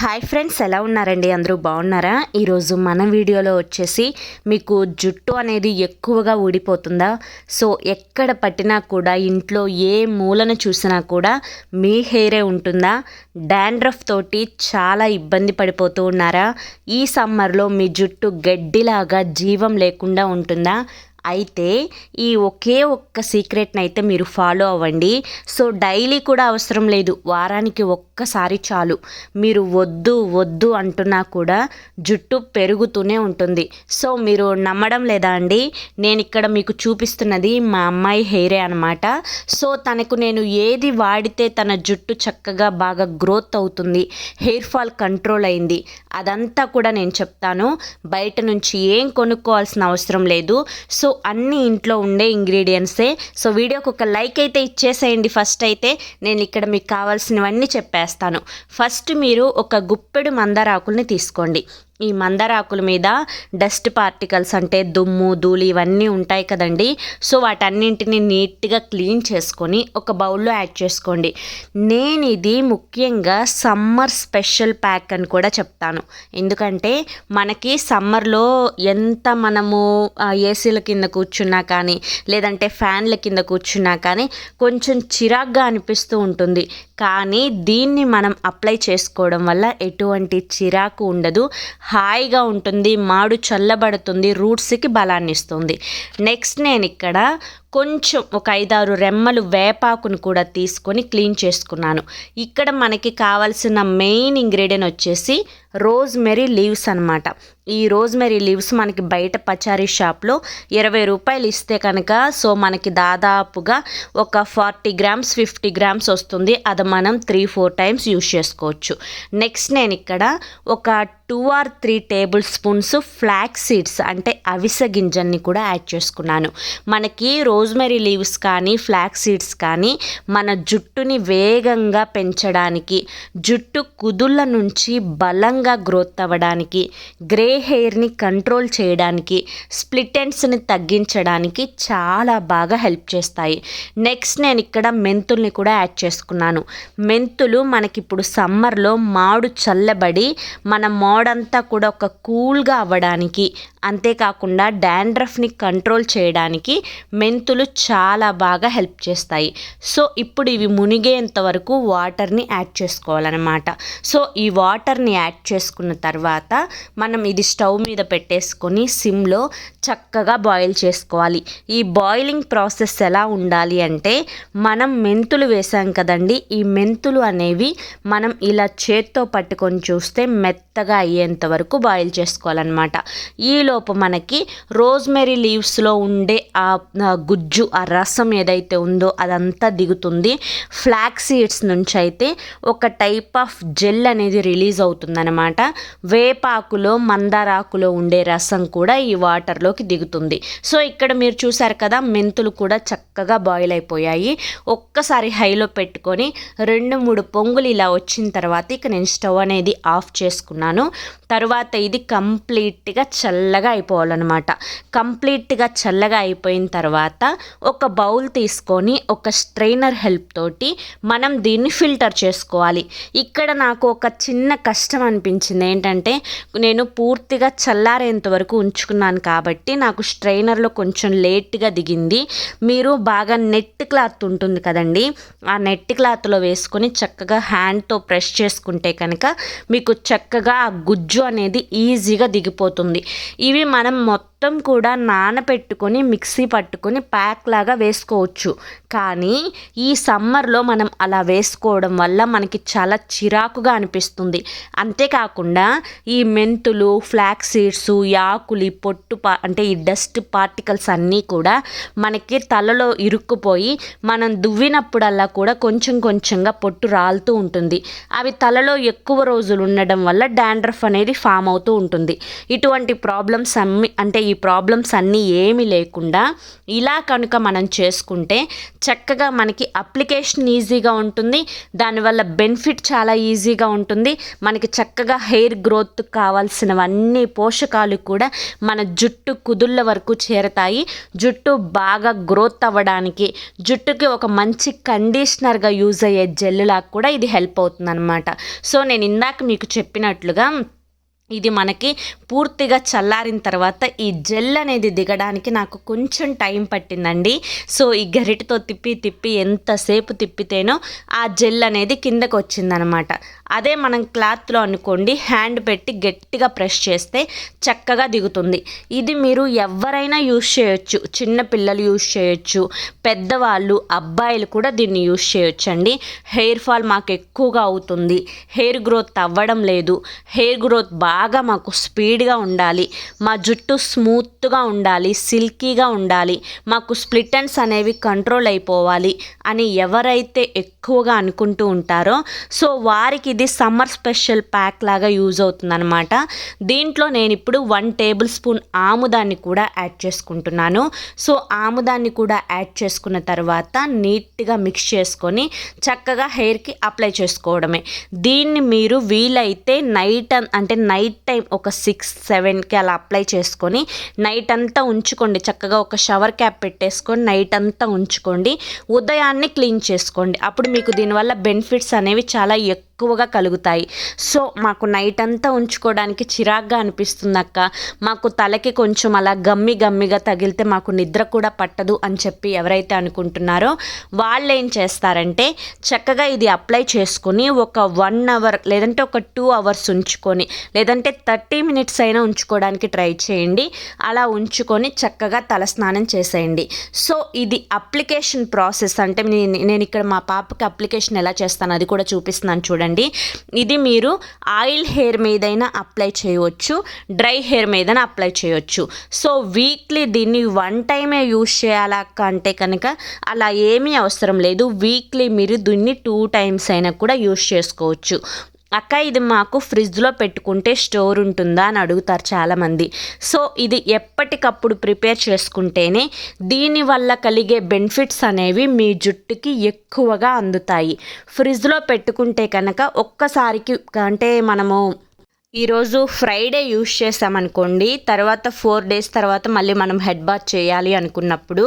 Hi friends ఎలా ఉన్నారండి? అందరూ బాగున్నారా? ఈరోజు మన వీడియోలో వచ్చేసి మీకు జుట్టు అనేది ఎక్కువగా ఊడిపోతుందా? సో ఎక్కడ పట్టినా కూడా ఇంట్లో ఏ మూలన చూసినా కూడా మీ హెయిరే ఉంటుందా? డాండ్రఫ్ తోటి చాలా ఇబ్బంది పడిపోతూ ఉన్నారా? ఈ సమ్మర్లో మీ జుట్టు గడ్డిలాగా జీవం లేకుండా ఉంటుందా? అయితే ఈ ఒకే ఒక్క సీక్రెట్ని అయితే మీరు ఫాలో అవ్వండి. సో డైలీ కూడా అవసరం లేదు. వారానికి ఒక్కసారి చాలు. మీరు వద్దు వద్దు అంటున్నా కూడా జుట్టు పెరుగుతూనే ఉంటుంది. సో మీరు నమ్మడం లేదా అండి? నేను ఇక్కడ మీకు చూపిస్తున్నది మా అమ్మాయి హెయిరే అనమాట సో తనకు నేను ఏది వాడితే తన జుట్టు చక్కగా బాగా గ్రోత్ అవుతుంది. హెయిర్ ఫాల్ కంట్రోల్ అయింది. అదంతా కూడా నేను చెప్తాను. బయట నుంచి ఏం కొనుక్కోవాల్సిన అవసరం లేదు. సో అన్ని ఇంట్లో ఉండే ఇంగ్రీడియంట్సే సో వీడియోకి ఒక లైక్ అయితే ఇచ్చేసేయండి ఫస్ట్ అయితే. నేను ఇక్కడ మీకు కావాల్సినవన్నీ చెప్పేస్తాను. ఫస్ట్ మీరు ఒక గుప్పెడు మందారాకుల్ని తీసుకోండి. ఈ మందారాకుల మీద డస్ట్ పార్టికల్స్ అంటే దుమ్ము ధూళి ఇవన్నీ ఉంటాయి కదండి. సో వాటన్నింటిని నీట్గా క్లీన్ చేసుకొని ఒక బౌల్లో యాడ్ చేసుకోండి. నేను ఇది ముఖ్యంగా సమ్మర్ స్పెషల్ ప్యాక్ అని కూడా చెప్తాను. ఎందుకంటే మనకి సమ్మర్లో ఎంత మనము ఏసీల కింద కూర్చున్నా కానీ లేదంటే ఫ్యాన్ల కింద కూర్చున్నా కానీ కొంచెం చిరాగ్గా అనిపిస్తూ ఉంటుంది. కానీ దీన్ని మనం అప్లై చేసుకోవడం వల్ల ఎటువంటి చిరాకు ఉండదు. హాయిగా ఉంటుంది మాడు చల్లబడుతుంది రూట్స్కి బలాన్ని ఇస్తుంది నెక్స్ట్ నేను ఇక్కడ కొంచెం ఒక ఐదారు రెమ్మలు వేపాకును కూడా తీసుకొని క్లీన్ చేసుకున్నాను. ఇక్కడ మనకి కావాల్సిన మెయిన్ ఇంగ్రీడియంట్ వచ్చేసి రోజ్మెరీ లీవ్స్ అనమాట ఈ రోజ్మెరీ లీవ్స్ మనకి బయట పచారీ షాప్లో ఇరవై రూపాయలు ఇస్తే కనుక సో మనకి దాదాపుగా ఒక ఫార్టీ గ్రామ్స్ ఫిఫ్టీ గ్రామ్స్ వస్తుంది. అది మనం త్రీ ఫోర్ టైమ్స్ యూస్ చేసుకోవచ్చు. నెక్స్ట్ నేను ఇక్కడ ఒక two or three tablespoons flax seeds అంటే అవిసె గింజల్ని కూడా యాడ్ చేసుకున్నాను. మనకి రోజ్మెరీ లీవ్స్ కానీ ఫ్లాక్ సీడ్స్ కానీ మన జుట్టుని వేగంగా పెంచడానికి జుట్టు కుదుళ్ళ నుంచి బలంగా గ్రోత్ అవ్వడానికి గ్రే హెయిర్ని కంట్రోల్ చేయడానికి స్ప్లిట్ ఎండ్స్ని తగ్గించడానికి చాలా బాగా హెల్ప్ చేస్తాయి. నెక్స్ట్ నేను ఇక్కడ మెంతుల్ని కూడా యాడ్ చేసుకున్నాను. మెంతులు మనకిప్పుడు సమ్మర్లో మాడు చల్లబడి మన మోడంతా కూడా ఒక కూల్గా అవ్వడానికి అంతేకాకుండా డాండ్రఫ్ని కంట్రోల్ చేయడానికి మెంతులు చాలా బాగా హెల్ప్ చేస్తాయి. సో ఇప్పుడు ఇవి మునిగేంత వరకు వాటర్ని యాడ్ చేసుకోవాలన్నమాట. సో ఈ వాటర్ని యాడ్ చేసుకున్న తర్వాత మనం ఇది స్టవ్ మీద పెట్టేసుకొని సిమ్లో చక్కగా బాయిల్ చేసుకోవాలి. ఈ బాయిలింగ్ ప్రాసెస్ ఎలా ఉండాలి అంటే మనం మెంతులు వేసాం కదండి ఈ మెంతులు అనేవి మనం ఇలా చేత్తో పట్టుకొని చూస్తే మెత్తగా అయ్యేంత వరకు బాయిల్ చేసుకోవాలన్నమాట. ఈలోపు మనకి రోజ్మెరీ లీవ్స్లో ఉండే ఆ గుజ్జు ఆ రసం ఏదైతే ఉందో అదంతా దిగుతుంది. ఫ్లాక్ సీడ్స్ నుంచి అయితే ఒక టైప్ ఆఫ్ జెల్ అనేది రిలీజ్ అవుతుందన్నమాట. వేపాకులో మందారాకులో ఉండే రసం కూడా ఈ వాటర్లోకి దిగుతుంది. సో ఇక్కడ మీరు చూసారు కదా మెంతులు కూడా చక్కగా బాయిల్ అయిపోయాయి. ఒక్కసారి హైలో పెట్టుకొని రెండు మూడు పొంగులు ఇలా వచ్చిన తర్వాత ఇక నేను స్టవ్ అనేది ఆఫ్ చేసుకున్నాను. తర్వాత ఇది కంప్లీట్గా చల్లగా అయిపోవాలన్నమాట. కంప్లీట్గా చల్లగా అయిపోయిన తర్వాత ఒక బౌల్ తీసుకొని ఒక స్ట్రైనర్ హెల్ప్ తోటి మనం దీన్ని ఫిల్టర్ చేసుకోవాలి. ఇక్కడ నాకు ఒక చిన్న కష్టం అనిపించింది. ఏంటంటే నేను పూర్తిగా చల్లారేంత వరకు ఉంచుకున్నాను కాబట్టి నాకు స్ట్రైనర్లో కొంచెం లేట్గా దిగింది. మీరు బాగా నెట్ క్లాత్ ఉంటుంది కదండి ఆ నెట్ క్లాత్లో వేసుకొని చక్కగా హ్యాండ్తో ప్రెస్ చేసుకుంటే కనుక మీకు చక్కగా ఆ గుజ్జు అనేది ఈజీగా దిగిపోతుంది. ఇవి మనం మొత్తం మొత్తం కూడా నానపెట్టుకొని మిక్సీ పట్టుకొని ప్యాక్ లాగా వేసుకోవచ్చు. కానీ ఈ సమ్మర్లో మనం అలా వేసుకోవడం వల్ల మనకి చాలా చిరాకుగా అనిపిస్తుంది. అంతేకాకుండా ఈ మెంతులు ఫ్లాక్ సీడ్స్ యాకులి పొట్టు పా అంటే ఈ డస్ట్ పార్టికల్స్ అన్నీ కూడా మనకి తలలో ఇరుక్కుపోయి మనం దువ్వినప్పుడల్లా కూడా కొంచెం కొంచెంగా పొట్టు రాలుతూ ఉంటుంది. అవి తలలో ఎక్కువ రోజులు ఉండడం వల్ల డాండ్రఫ్ అనేది ఫామ్ అవుతూ ఉంటుంది. ఇటువంటి ప్రాబ్లమ్స్ అమ్మి అంటే ఈ ప్రాబ్లమ్స్ అన్నీ ఏమీ లేకుండా ఇలా కనుక మనం చేసుకుంటే చక్కగా మనకి అప్లికేషన్ ఈజీగా ఉంటుంది. దానివల్ల బెనిఫిట్ చాలా ఈజీగా ఉంటుంది. మనకి చక్కగా హెయిర్ గ్రోత్ కావాల్సినవన్నీ పోషకాలు కూడా మన జుట్టు కుదుళ్ళ వరకు చేరతాయి. జుట్టు బాగా గ్రోత్ అవ్వడానికి జుట్టుకి ఒక మంచి కండిషనర్గా యూజ్ అయ్యే జెల్లులాగా కూడా ఇది హెల్ప్ అవుతుంది అనమాట సో నేను ఇందాక మీకు చెప్పినట్లుగా ఇది మనకి పూర్తిగా చల్లారిన తర్వాత ఈ జెల్ అనేది దిగడానికి నాకు కొంచెం టైం పట్టిందండి. సో ఈ గరిటతో తిప్పి తిప్పి ఎంతసేపు తిప్పితేనో ఆ జెల్ అనేది కిందకు వచ్చిందనమాట అదే మనం క్లాత్లో అనుకోండి హ్యాండ్ పెట్టి గట్టిగా ప్రెస్ చేస్తే చక్కగా దిగుతుంది. ఇది మీరు ఎవరైనా యూస్ చేయొచ్చు. చిన్న పిల్లలు యూస్ చేయొచ్చు. పెద్దవాళ్ళు అబ్బాయిలు కూడా దీన్ని యూస్ చేయొచ్చు అండి హెయిర్ ఫాల్ మాకు ఎక్కువగా అవుతుంది. హెయిర్ గ్రోత్ అవ్వడం లేదు. హెయిర్ గ్రోత్ బాగా బాగా మాకు స్పీడ్గా ఉండాలి. మా జుట్టు స్మూత్గా ఉండాలి సిల్కీగా ఉండాలి. మాకు స్ప్లిటన్స్ అనేవి కంట్రోల్ అయిపోవాలి అని ఎవరైతే ఎక్కువగా అనుకుంటూ ఉంటారో సో వారికి ఇది సమ్మర్ స్పెషల్ ప్యాక్ లాగా యూజ్ అవుతుందన్నమాట. దీంట్లో నేను ఇప్పుడు వన్ టేబుల్ స్పూన్ ఆముదాన్ని కూడా యాడ్ చేసుకుంటున్నాను. సో ఆముదాన్ని కూడా యాడ్ చేసుకున్న తర్వాత నీట్గా మిక్స్ చేసుకొని చక్కగా హెయిర్కి అప్లై చేసుకోవడమే. దీన్ని మీరు వీలైతే నైట్ అంటే నైట్ నైట్ టైం ఒక సిక్స్ సెవెన్కి అలా అప్లై చేసుకొని నైట్ అంతా ఉంచుకోండి. చక్కగా ఒక షవర్ క్యాప్ పెట్టేసుకొని నైట్ అంతా ఉంచుకోండి. ఉదయాన్నే క్లీన్ చేసుకోండి. అప్పుడు మీకు దీనివల్ల బెనిఫిట్స్ అనేవి చాలా ఎక్కువ ఎక్కువగా కలుగుతాయి. సో మాకు నైట్ అంతా ఉంచుకోవడానికి చిరాగ్గా అనిపిస్తుంది అక్క. మాకు తలకి కొంచెం అలా గమ్మి గమ్మిగా తగిలితే మాకు నిద్ర కూడా పట్టదు అని చెప్పి ఎవరైతే అనుకుంటున్నారో వాళ్ళు ఏం చేస్తారంటే చక్కగా ఇది అప్లై చేసుకొని ఒక వన్ అవర్ లేదంటే ఒక టూ అవర్స్ ఉంచుకొని లేదంటే థర్టీ మినిట్స్ అయినా ఉంచుకోవడానికి ట్రై చేయండి. అలా ఉంచుకొని చక్కగా తలస్నానం చేసేయండి. సో ఇది అప్లికేషన్ ప్రాసెస్. అంటే నేను ఇక్కడ మా పాపకి అప్లికేషన్ ఎలా చేస్తాను అది కూడా చూపిస్తున్నాను చూడండి. చూడండి ఇది మీరు ఆయిల్ హెయిర్ మీదైనా అప్లై చేయవచ్చు డ్రై హెయిర్ మీదైనా అప్లై చేయవచ్చు సో వీక్లీ దీన్ని వన్ టైమే యూజ్ చేయాలా కంటే కనుక అలా ఏమీ అవసరం లేదు. వీక్లీ మీరు దీన్ని టూ టైమ్స్ అయినా కూడా యూస్ చేసుకోవచ్చు. అక్క ఇది మాకు ఫ్రిడ్జ్లో పెట్టుకుంటే స్టోర్ ఉంటుందా అని అడుగుతారు చాలామంది. సో ఇది ఎప్పటికప్పుడు ప్రిపేర్ చేసుకుంటేనే దీనివల్ల కలిగే బెనిఫిట్స్ అనేవి మీ జుట్టుకి ఎక్కువగా అందుతాయి. ఫ్రిడ్జ్లో పెట్టుకుంటే కనుక ఒక్కసారికి అంటే మనము ఈరోజు ఫ్రైడే యూస్ చేసామనుకోండి తర్వాత ఫోర్ డేస్ తర్వాత మళ్ళీ మనం హెడ్ బాత్ చేయాలి అనుకున్నప్పుడు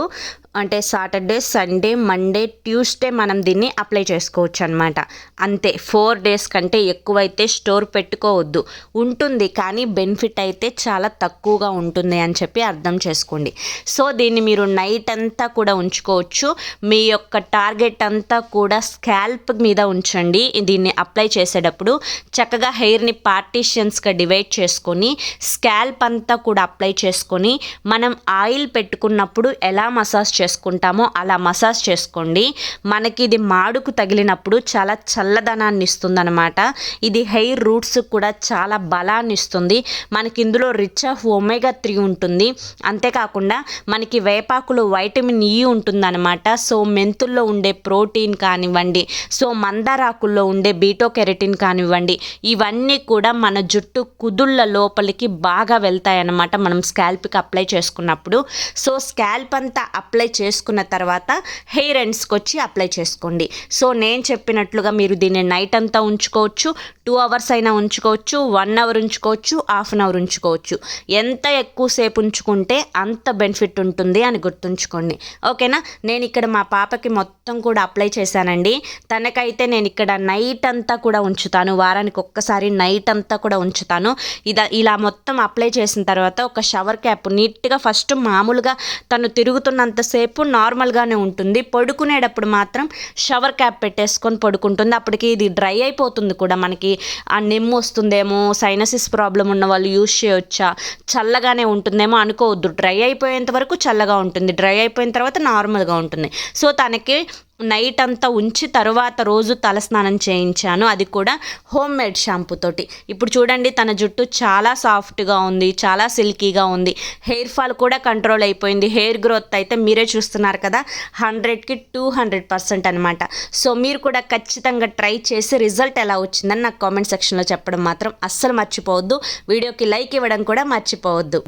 అంటే సాటర్డే సండే మండే ట్యూస్డే మనం దీన్ని అప్లై చేసుకోవచ్చు అనమాట అంతే ఫోర్ డేస్ కంటే ఎక్కువైతే స్టోర్ పెట్టుకోవద్దు. ఉంటుంది కానీ బెనిఫిట్ అయితే చాలా తక్కువగా ఉంటుంది అని చెప్పి అర్థం చేసుకోండి. సో దీన్ని మీరు నైట్ అంతా కూడా ఉంచుకోవచ్చు. మీ యొక్క టార్గెట్ అంతా కూడా స్కాల్ప్ మీద ఉంచండి. దీన్ని అప్లై చేసేటప్పుడు చక్కగా హెయిర్ని పార్టీషియన్స్గా డివైడ్ చేసుకొని స్కాల్ప్ అంతా కూడా అప్లై చేసుకొని మనం ఆయిల్ పెట్టుకున్నప్పుడు ఎలా మసాజ్ చేసుకుంటామో అలా మసాజ్ చేసుకోండి. మనకి ఇది మాడుకు తగిలినప్పుడు చాలా చల్లదనాన్ని ఇస్తుంది అనమాట ఇది హెయిర్ రూట్స్ కూడా చాలా బలాన్ని ఇస్తుంది. మనకి ఇందులో రిచ్ ఆఫ్ ఒమేగా త్రీ ఉంటుంది. అంతేకాకుండా మనకి వేపాకులో వైటమిన్ ఈ ఉంటుందన్నమాట. సో మెంతుల్లో ఉండే ప్రోటీన్ కానివ్వండి సో మందారాకుల్లో ఉండే బీటో కెరటిన్ కానివ్వండి ఇవన్నీ కూడా మన జుట్టు కుదుళ్ళ లోపలికి బాగా వెళ్తాయి అన్నమాట మనం స్కాల్ప్కి అప్లై చేసుకున్నప్పుడు. సో స్కాల్ప్ అంతా అప్లై చేసుకున్న తర్వాత హెయిర్ ఎండ్స్కి వచ్చి అప్లై చేసుకోండి. సో నేను చెప్పినట్లుగా మీరు దీన్ని నైట్ అంతా ఉంచుకోవచ్చు టూ అవర్స్ అయినా ఉంచుకోవచ్చు వన్ అవర్ ఉంచుకోవచ్చు హాఫ్ అన్ అవర్ ఉంచుకోవచ్చు. ఎంత ఎక్కువసేపు ఉంచుకుంటే అంత బెనిఫిట్ ఉంటుంది అని గుర్తుంచుకోండి. ఓకేనా? నేను ఇక్కడ మా పాపకి మొత్తం కూడా అప్లై చేశానండి. తనకైతే నేను ఇక్కడ నైట్ అంతా కూడా ఉంచుతాను. వారానికి ఒక్కసారి నైట్ అంతా కూడా ఉంచుతాను. ఇది ఇలా మొత్తం అప్లై చేసిన తర్వాత ఒక షవర్ క్యాప్ నీట్గా ఫస్ట్ మామూలుగా తను తిరుగుతున్నంతసేపు సేపు నార్మల్గానే ఉంటుంది. పడుకునేటప్పుడు మాత్రం షవర్ క్యాప్ పెట్టేసుకొని పడుకుంటుంది. అప్పటికి ఇది డ్రై అయిపోతుంది కూడా మనకి. ఆ నెమ్ము వస్తుందేమో సైనసిస్ ప్రాబ్లం ఉన్న వాళ్ళు యూజ్ చేయవచ్చా చల్లగానే ఉంటుందేమో అనుకోవద్దు. డ్రై అయిపోయేంత వరకు చల్లగా ఉంటుంది. డ్రై అయిపోయిన తర్వాత నార్మల్గా ఉంటుంది. సో తనకి నైట్ అంతా ఉంచి తర్వాత రోజు తలస్నానం చేయించాను. అది కూడా హోమ్ మేడ్ షాంపూ తోటి. ఇప్పుడు చూడండి తన జుట్టు చాలా సాఫ్ట్గా ఉంది చాలా సిల్కీగా ఉంది. హెయిర్ ఫాల్ కూడా కంట్రోల్ అయిపోయింది. హెయిర్ గ్రోత్ అయితే మీరే చూస్తున్నారు కదా హండ్రెడ్కి టూ హండ్రెడ్ పర్సెంట్ అనమాట సో మీరు కూడా ఖచ్చితంగా ట్రై చేసి రిజల్ట్ ఎలా వచ్చిందని నాకు కామెంట్ సెక్షన్లో చెప్పడం మాత్రం అస్సలు మర్చిపోవద్దు. వీడియోకి లైక్ ఇవ్వడం కూడా మర్చిపోవద్దు.